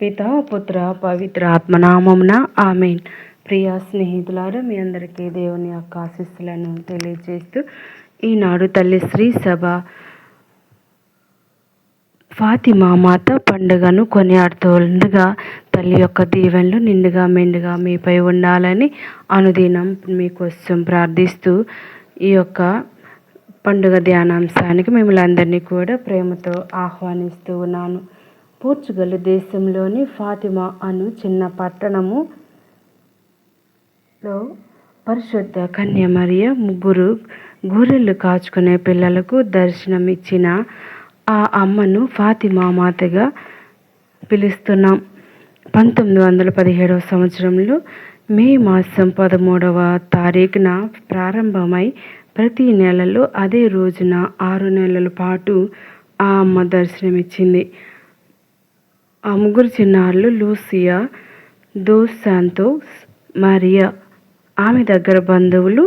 పితా పుత్ర పవిత్ర ఆత్మనామమున ఆమెన్. ప్రియ స్నేహితులారు మీ అందరికీ దేవుని యొక్క ఆశీస్సులను తెలియజేస్తూ ఈనాడు తల్లి శ్రీ సభ ఫాతిమా మాత పండుగను కొనియాడుతుండగా తల్లి యొక్క దీవెనలు నిండుగా మెండుగా మీపై ఉండాలని అనుదినం మీకోసం ప్రార్థిస్తూ ఈ యొక్క పండుగ ధ్యానాంశానికి మిమ్మల్ని అందరినీ కూడా ప్రేమతో ఆహ్వానిస్తూ ఉన్నాను. పోర్చుగల్ దేశంలోని ఫాతిమా అను చిన్న పట్టణము లో పరిశుద్ధ కన్యమరియ ముగ్గురు గొర్రెలు కాచుకునే పిల్లలకు దర్శనమిచ్చిన ఆ అమ్మను ఫాతిమా మాతగా పిలుస్తున్నాం. పంతొమ్మిది వందల పదిహేడవ సంవత్సరంలో మే మాసం పదమూడవ తారీఖున ప్రారంభమై ప్రతి నెలలో అదే రోజున ఆరు నెలల పాటు ఆ అమ్మ దర్శనమిచ్చింది. ఆ ముగ్గురు చిన్నారులు లూసియా దోస్ శాంతోస్ మరియా. ఆమె దగ్గర బంధువులు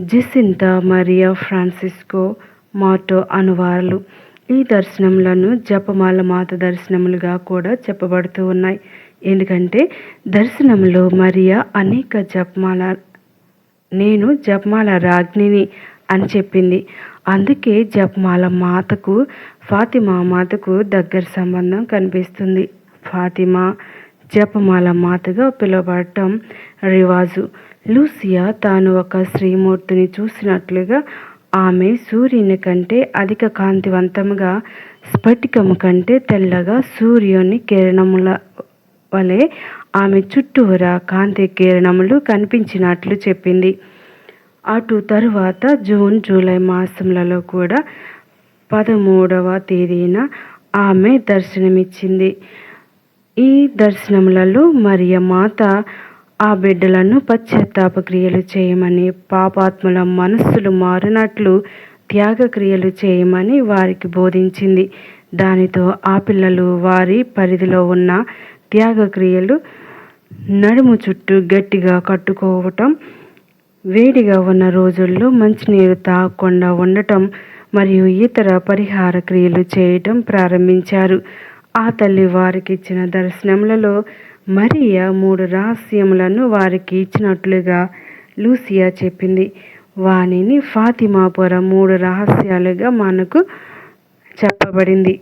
జిసింతా మరియా ఫ్రాన్సిస్కో మాటో అనువారులు ఈ దర్శనములను జపమాల మాత దర్శనములుగా కూడా చెప్పబడుతూ ఉన్నాయి. ఎందుకంటే దర్శనంలో మరియా అనేక జపమాల నేను జపమాల రాజ్ఞిని అని చెప్పింది. అందుకే జపమాల మాతకు ఫాతిమా మాతకు దగ్గర సంబంధం కనిపిస్తుంది. ఫాతిమా జపమాల మాతగా పిలవబడటం రివాజు. లూసియా తాను ఒక శ్రీమూర్తిని చూసినట్లుగా ఆమె సూర్యుని కంటే అధిక కాంతివంతంగా స్ఫటికము కంటే తెల్లగా సూర్యుని కిరణముల వలె ఆమె చుట్టూరా కాంతి కిరణములు కనిపించినట్లు చెప్పింది. అటు తరువాత జూన్ జూలై మాసములలో కూడా పదమూడవ తేదీన ఆమె దర్శనమిచ్చింది. ఈ దర్శనములలో మరియ మాత ఆ బిడ్డలను పశ్చాత్తాప క్రియలు చేయమని పాపాత్ముల మనస్సులు మారినట్లు త్యాగ క్రియలు చేయమని వారికి బోధించింది. దానితో ఆ పిల్లలు వారి పరిధిలో ఉన్న త్యాగ క్రియలు నడుము చుట్టూ గట్టిగా కట్టుకోవటం వేడిగా ఉన్న రోజుల్లో మంచినీరు తాగకుండా ఉండటం మరియు ఇతర పరిహార క్రియలు చేయటం ప్రారంభించారు. ఆ తల్లి వారికి ఇచ్చిన దర్శనములలో మరియ మూడు రహస్యములను వారికి ఇచ్చినట్లుగా లూసియా చెప్పింది. వానిని ఫాతిమాపుర మూడు రహస్యాలుగా మనకు చెప్పబడింది.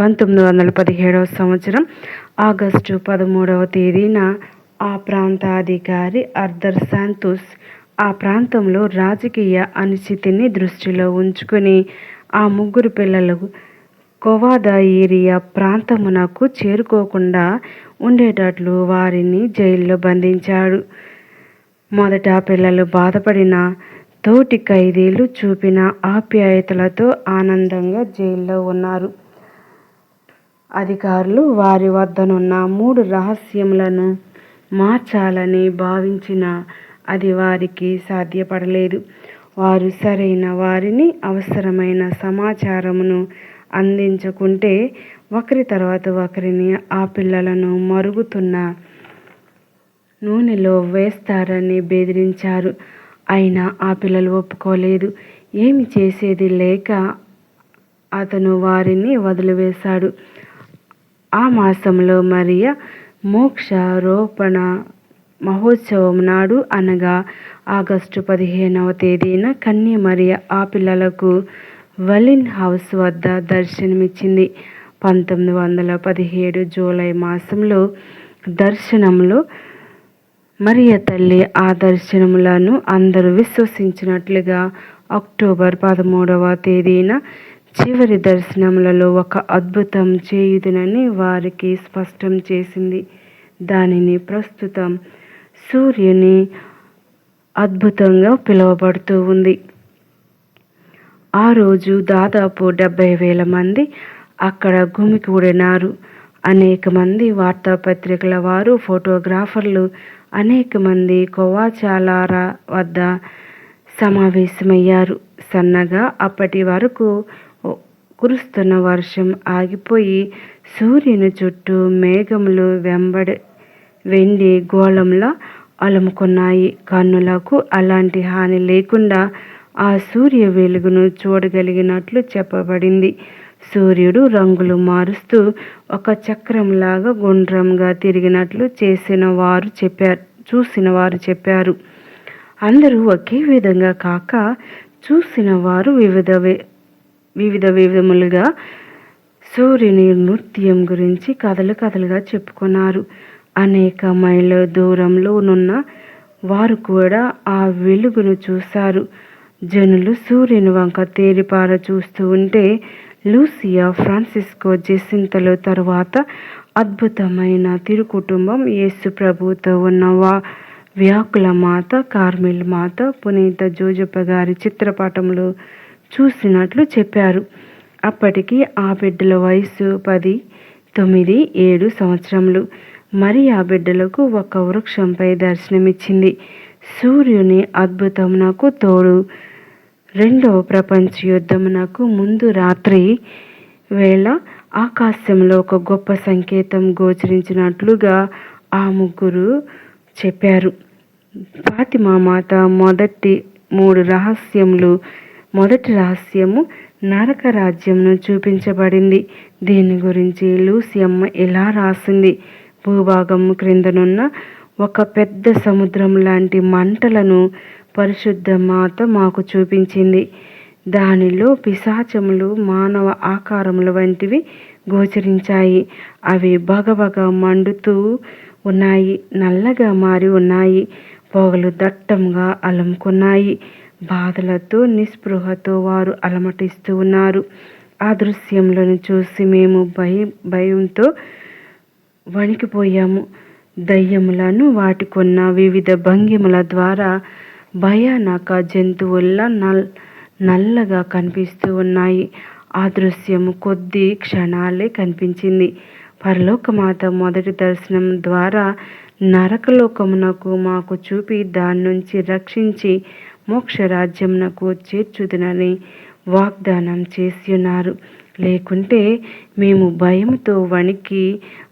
పంతొమ్మిది వందల పదిహేడవ సంవత్సరం ఆగస్టు పదమూడవ తేదీన ఆ ప్రాంతాధికారి అర్దర్ శాంతుస్ ఆ ప్రాంతంలో రాజకీయ అనిశ్చితిని దృష్టిలో ఉంచుకొని ఆ ముగ్గురు పిల్లలకు కోవాదా ఏరియా ప్రాంతమునకు చేరుకోకుండా ఉండేటట్లు వారిని జైల్లో బంధించాడు. మొదట పిల్లలు బాధపడిన తోటి ఖైదీలు చూపిన ఆప్యాయతలతో ఆనందంగా జైల్లో ఉన్నారు. అధికారులు వారి వద్దనున్న మూడు రహస్యములను మార్చాలని భావించిన అది వారికి సాధ్యపడలేదు. వారు సరైన వారిని అవసరమైన సమాచారమును అందించకుంటే ఒకరి తర్వాత ఒకరిని ఆ పిల్లలను మరుగుతున్న నూనెలో వేస్తారని బెదిరించారు. అయినా ఆ పిల్లలు ఒప్పుకోలేదు. ఏమి చేసేది లేక అతను వారిని వదిలివేశాడు. ఆ మాసంలో మరియ మోక్షారోపణ మహోత్సవం నాడు అనగా ఆగస్టు పదిహేనవ తేదీన కన్య మరియ ఆ పిల్లలకు వలిన్ హౌస్ వద్ద దర్శనమిచ్చింది. పంతొమ్మిది వందల పదిహేడు జూలై మాసంలో దర్శనంలో మరియ తల్లి ఆ దర్శనములను అందరూ విశ్వసించినట్లుగా అక్టోబర్ పదమూడవ తేదీన చివరి దర్శనములలో ఒక అద్భుతం చేయుదునని వారికి స్పష్టం చేసింది. దానిని ప్రస్తుతం సూర్యుని అద్భుతంగా పిలువబడుతూ ఉంది. ఆ రోజు దాదాపు డెబ్బై వేల మంది అక్కడ గుమికూడినారు అనేక మంది వార్తాపత్రికల వారు ఫోటోగ్రాఫర్లు అనేక మంది కొవాచాలార వద్ద సమావేశమయ్యారు. సన్నగా అప్పటి వరకు కురుస్తున్న వర్షం ఆగిపోయి సూర్యుని చుట్టూ మేఘములు వెంబడి వెండి గోళంలా అలుముకున్నాయి. కన్నులకు అలాంటి హాని లేకుండా ఆ సూర్య వెలుగును చూడగలిగినట్లు చెప్పబడింది. సూర్యుడు రంగులు మారుస్తూ ఒక చక్రంలాగా గుండ్రంగా తిరిగినట్లు చేసిన వారు చెప్పారు చూసిన వారు చెప్పారు. అందరూ ఒకే విధంగా కాక చూసిన వారు వివిధ వివిధ విధములుగా సూర్యుని నృత్యం గురించి కథలు కథలుగా చెప్పుకున్నారు. అనేక మైళ్ళ దూరంలో నున్న వారు కూడా ఆ వెలుగును చూశారు. జనులు సూర్యుని వంక తేరిపార చూస్తూ ఉంటే లూసియా ఫ్రాన్సిస్కో జెసింతలు తరువాత అద్భుతమైన తిరుకుటుంబం యేసు ప్రభుతో ఉన్న వా వ్యాకుల మాత కార్మిల్ మాత పునీత జోజప్ప గారి చిత్రపటంలో చూసినట్లు చెప్పారు. అప్పటికి ఆ బిడ్డల వయసు పది తొమ్మిది ఏడు సంవత్సరములు. మరి ఆ బిడ్డలకు ఒక వృక్షంపై దర్శనమిచ్చింది. సూర్యుని అద్భుతమునకు తోడు రెండవ ప్రపంచ యుద్ధమునకు ముందు రాత్రి వేళ ఆకాశంలో ఒక గొప్ప సంకేతం గోచరించినట్లుగా ఆ ముగ్గురు చెప్పారు. ఫాతిమా మాత మొదటి మూడు రహస్యములు మొదటి రహస్యము నరక రాజ్యంను చూపించబడింది. దీని గురించి లూసియమ్మ ఇలా రాసింది. భూభాగం క్రిందనున్న ఒక పెద్ద సముద్రం లాంటి మంటలను పరిశుద్ధ మాత మాకు చూపించింది. దానిలో పిశాచములు మానవ ఆకారముల వంటివి గోచరించాయి. అవి బగబగ మండుతూ ఉన్నాయి నల్లగా మారి ఉన్నాయి. పొగలు దట్టంగా అలముకున్నాయి బాధలతో నిస్పృహతో వారు అలమటిస్తూ ఉన్నారు. ఆ దృశ్యంలను చూసి మేము భయం భయంతో వణికిపోయాము. దయ్యములను వాటికున్న వివిధ భంగిముల ద్వారా భయానక జంతువుల్లా నల్ నల్లగా కనిపిస్తూ ఉన్నాయి. ఆ దృశ్యము కొద్ది క్షణాలే కనిపించింది. పరలోకమాత మొదటి దర్శనం ద్వారా నరకలోకమునకు మాకు చూపి దాని నుంచి రక్షించి మోక్షరాజ్యమునకు చేర్చుదనని వాగ్దానం చేసి ఉన్నారు లేకుంటే మేము భయంతో వణికి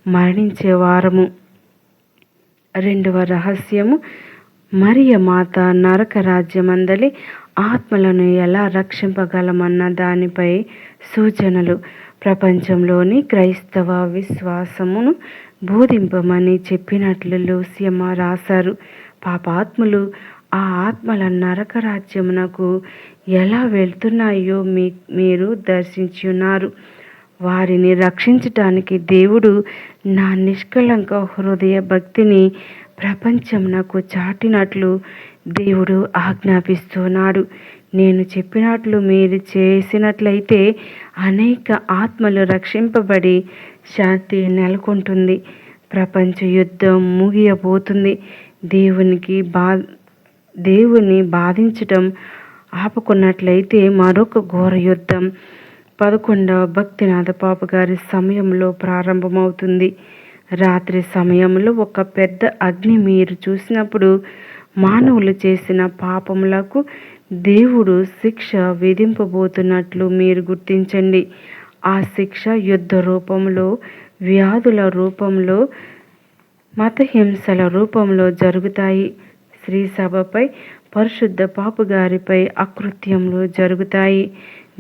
మరణించేవారము. రెండవ రహస్యము మరియ మాత నరక రాజ్యమందలి ఆత్మలను ఎలా రక్షింపగలమన్న దానిపై సూచనలు. ప్రపంచంలోని క్రైస్తవ విశ్వాసమును బోధింపమని చెప్పినట్లు లూసియమ్మ రాశారు. పాపాత్ములు ఆ ఆత్మల నరక రాజ్యమునకు ఎలా వెళ్తున్నాయో మీ మీరు దర్శించున్నారు వారిని రక్షించటానికి దేవుడు నా నిష్కళంక హృదయ భక్తిని ప్రపంచం నాకు చాటినట్లు దేవుడు ఆజ్ఞాపిస్తున్నాడు. నేను చెప్పినట్లు మీరు చేసినట్లయితే అనేక ఆత్మలు రక్షింపబడి శాంతి నెలకొంటుంది. ప్రపంచ యుద్ధం ముగియబోతుంది. దేవునికి బా దేవుని బాధించటం ఆపుకున్నట్లయితే మరొక ఘోర యుద్ధం. పదకొండవ భక్తినాథ పాప గారి సమయంలో ప్రారంభమవుతుంది. రాత్రి సమయంలో ఒక పెద్ద అగ్ని మీరు చూసినప్పుడు మానవులు చేసిన పాపములకు దేవుడు శిక్ష విధింపబోతున్నట్లు మీరు గుర్తించండి. ఆ శిక్ష యుద్ధ రూపంలో వ్యాధుల రూపంలో మతహింసల రూపంలో జరుగుతాయి. స్త్రీ సభపై పరిశుద్ధ పాపుగారిపై అకృత్యములు జరుగుతాయి.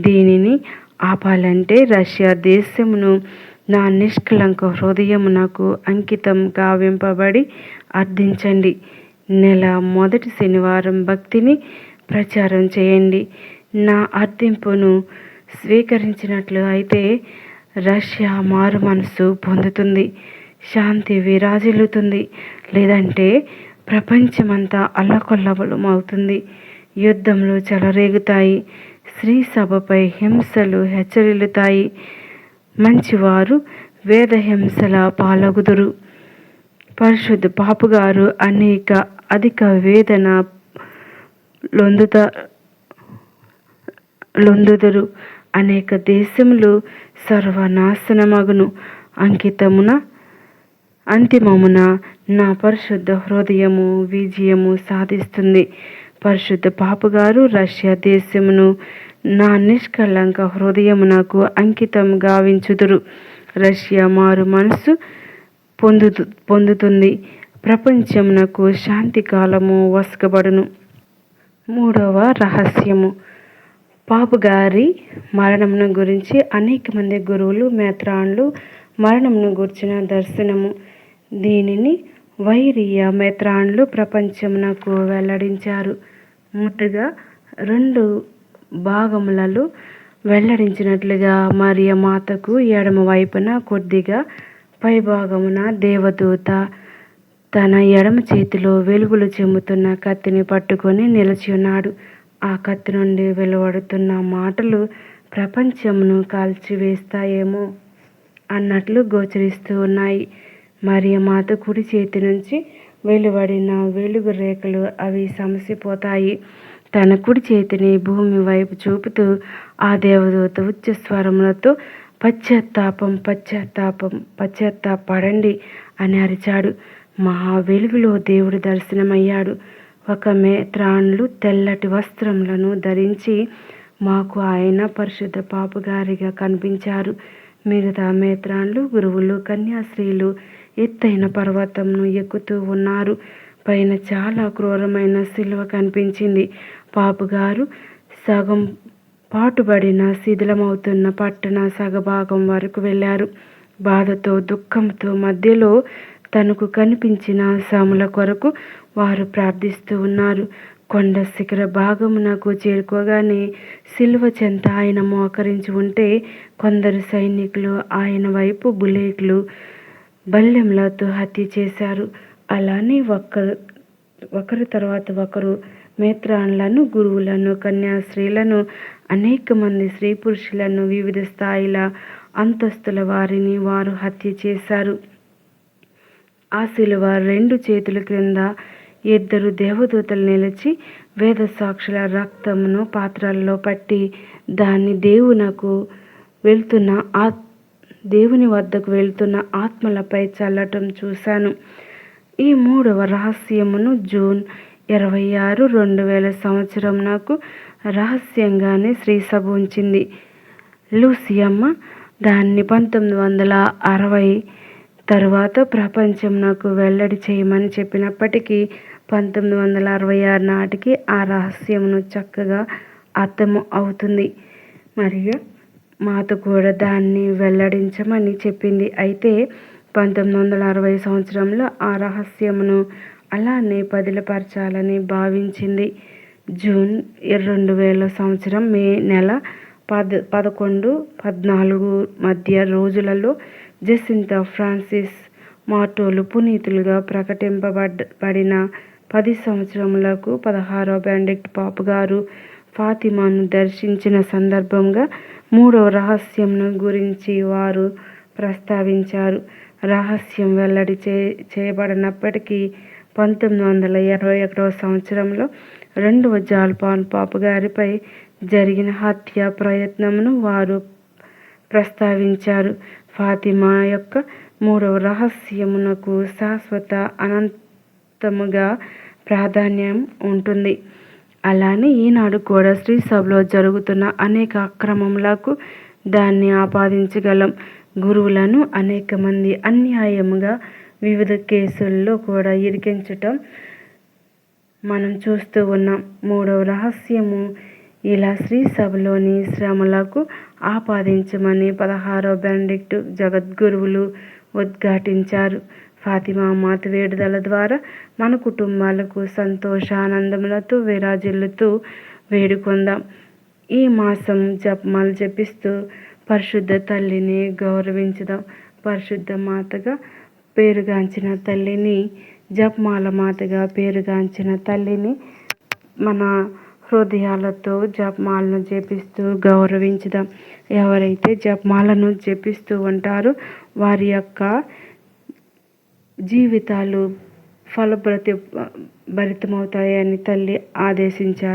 దీనిని ఆపాలంటే రష్యా దేశమును నా నిష్కలంక హృదయమునకు అంకితం గావింపబడి అర్థించండి. నెల మొదటి శనివారం భక్తిని ప్రచారం చేయండి. నా అర్థింపును స్వీకరించినట్లు అయితే రష్యా మారు మనసు పొందుతుంది. శాంతి విరాజిల్లుతుంది. లేదంటే ప్రపంచమంతా అల్లకొల్లబలం అవుతుంది యుద్ధంలో చెలరేగుతాయి. స్త్రీ సభపై హింసలు హెచ్చరిల్లుతాయి. మంచివారు వేదహింసల పాలగుదురు. పరిశుద్ధ పాపుగారు అనేక అధిక వేదన లొందుత లొందుదురు. అనేక దేశములు సర్వనాశనమగును. అంకితమున అంతిమమున నా పరిశుద్ధ హృదయము విజయము సాధిస్తుంది. పరిశుద్ధ పాపగారు రష్యా దేశమును నా నిష్కళంక హృదయమునకు అంకితం గావించుదురు. రష్యా మారు మనసు పొందు పొందుతుంది. ప్రపంచమునకు శాంతి కాలము వసకబడును. మూడవ రహస్యము. పాపు గారి మరణమును గురించి అనేక మంది గురువులు మేత్రాన్లు మరణమును గుర్చిన దర్శనము. దీనిని వైరియ మేత్రాన్లు ప్రపంచమునకు వెల్లడించారు. ముట్టుగా రెండు భాగములలో వెల్లడించినట్లుగా మరియ మాతకు ఎడమ వైపున కొద్దిగా పైభాగమున దేవదూత తన ఎడమ చేతిలో వెలుగులు చెమ్ముతున్న కత్తిని పట్టుకొని నిలిచి ఉన్నాడు. ఆ కత్తి నుండి వెలువడుతున్న మాటలు ప్రపంచమును కాల్చివేస్తాయేమో అన్నట్లు గోచరిస్తూ ఉన్నాయి. మరియ మాత కుడి చేతి నుంచి వెలువడిన వెలుగు రేఖలు అవి సమసిపోతాయి. తన కుడి చేతిని భూమి వైపు చూపుతూ ఆ దేవదూత ఉచ్చ స్వరములతో పశ్చాత్తాపం పశ్చాత్తాపం పశ్చాత్తాపడండి అని అరిచాడు. మహా వెలుగులో దేవుడు దర్శనమయ్యాడు. ఒక మేత్రాన్లు తెల్లటి వస్త్రములను ధరించి మాకు ఆయన పరిశుద్ధ పాపగారిగా కనిపించారు. మిగతా మేత్రాన్లు గురువులు కన్యాశ్రీలు ఎత్తైన పర్వతంను ఎక్కుతూ ఉన్నారు. పైన చాలా క్రూరమైన శిలువ కనిపించింది. బాబుగారు సగం పాటుబడిన శిథిలమవుతున్న పట్టణ సగభాగం వరకు వెళ్ళారు. బాధతో దుఃఖంతో మధ్యలో తనకు కనిపించిన సాముల కొరకు వారు ప్రార్థిస్తూ ఉన్నారు. కొండ శిఖర భాగమునకు చేరుకోగానే సిల్వ చెంత ఆయన మోకరించి ఉంటే కొందరు సైనికులు ఆయన వైపు బుల్లెట్లు బల్లెంలతో హత్య చేశారు. అలానే ఒకరు ఒకరి తర్వాత ఒకరు మేత్రాన్లను గురువులను కన్యాశ్రీలను అనేక మంది స్త్రీ పురుషులను వివిధ స్థాయిల అంతస్తుల వారిని వారు హత్య చేశారు. ఆ శిలువ రెండు చేతుల క్రింద ఇద్దరు దేవదూతలు నిలిచి వేద సాక్షుల రక్తమును పాత్రల్లో పట్టి దాన్ని దేవునకు వెళ్తున్న ఆ దేవుని వద్దకు వెళ్తున్న ఆత్మలపై చల్లటం చూశాను. ఈ మూడవ రహస్యమును జూన్ ఇరవై ఆరు రెండు వేల సంవత్సరం నాకు రహస్యంగానే శ్రీసభ ఉంచింది. లూసియమ్మ దాన్ని పంతొమ్మిది వందల అరవై తరువాత ప్రపంచం నాకు వెల్లడి చేయమని చెప్పినప్పటికీ పంతొమ్మిది వందల అరవై ఆరు నాటికి ఆ రహస్యమును చక్కగా అర్థం అవుతుంది. మరియు మాతో కూడా దాన్ని వెల్లడించమని చెప్పింది. అయితే పంతొమ్మిది వందల అరవై సంవత్సరంలో ఆ రహస్యమును అలానే పదిలపరచాలని భావించింది. జూన్ రెండు వేల సంవత్సరం మే నెల పద పదకొండు పద్నాలుగు మధ్య రోజులలో జెసింతా ఫ్రాన్సిస్ మాటోలు పునీతులుగా ప్రకటింపబడ్డ పది సంవత్సరములకు పదహారో బెండిక్ట్ పాప్ గారు ఫాతిమాను దర్శించిన సందర్భంగా మూడవ రహస్యంను గురించి వారు ప్రస్తావించారు. రహస్యం వెల్లడి చే చేయబడినప్పటికీ పంతొమ్మిది వందల ఇరవై ఒకటవ సంవత్సరంలో రెండవ జాల్పాన్ పాపు గారిపై జరిగిన హత్య ప్రయత్నమును వారు ప్రస్తావించారు. ఫాతిమా యొక్క మూడవ రహస్యమునకు శాశ్వత అనంతముగా ప్రాధాన్యం ఉంటుంది. అలానే ఈనాడు కూడా శ్రీ సభలో జరుగుతున్న అనేక అక్రమములకు దాన్ని ఆపాదించగలం. గురువులను అనేక మంది అన్యాయముగా వివిధ కేసుల్లో కూడా ఇరికించటం మనం చూస్తూ ఉన్నాం. మూడవ రహస్యము ఇలా శ్రీ సభలోని శ్రమలకు ఆపాదించమని పదహారో బెండిక్టు జగద్గురువులు ఉద్ఘాటించారు. ఫాతిమా మాత వేడుదల ద్వారా మన కుటుంబాలకు సంతోషానందములతో విరాజిల్లుతూ వేడుకొందాం. ఈ మాసం జపమాలు జపిస్తూ పరిశుద్ధ తల్లిని గౌరవించుదాం. పరిశుద్ధ మాతగా పేరుగాంచిన తల్లిని జపమాల మాతగా పేరుగాంచిన తల్లిని మన హృదయాలతో జపమాలను జపిస్తూ గౌరవించుదాం. ఎవరైతే జపమాలను జపిస్తూ ఉంటారో వారి యొక్క జీవితాలు ఫలభరిత భరితమవుతాయని తల్లి ఆదేశించారు.